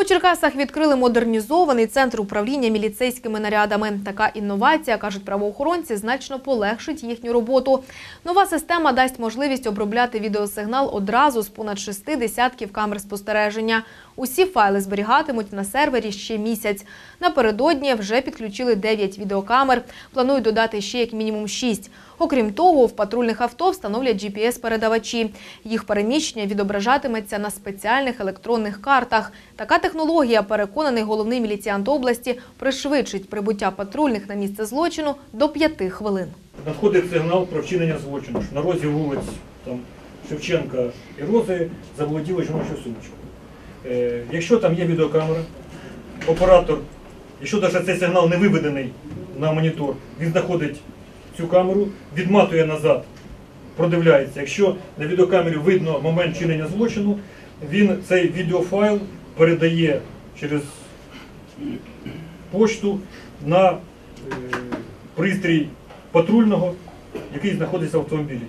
У Черкасах відкрили модернізований центр управління міліцейськими нарядами. Така інновація, кажуть правоохоронці, значно полегшить їхню роботу. Нова система дасть можливість обробляти відеосигнал одразу з понад шести десятків камер спостереження. Усі файли зберігатимуть на сервері ще місяць. Напередодні вже підключили 9 відеокамер. Планують додати ще як мінімум 6. Окрім того, в патрульних авто встановлять GPS-передавачі. Їх переміщення відображатиметься на спеціальних електронних картах. Така технологія, переконаний головний міліціант області, пришвидшить прибуття патрульних на місце злочину до 5 хвилин. Надходить сигнал про вчинення злочину. що На розі вулиць там, Шевченка і Рози заволоділи жіночу сумочку. Е, якщо там є відеокамера, оператор, якщо навіть цей сигнал не виведений на монітор, він знаходить цю камеру, відматує назад, продивляється. Якщо на відеокамері видно момент вчинення злочину, він цей відеофайл передає через почту на е, пристрій патрульного, який знаходиться в автомобілі.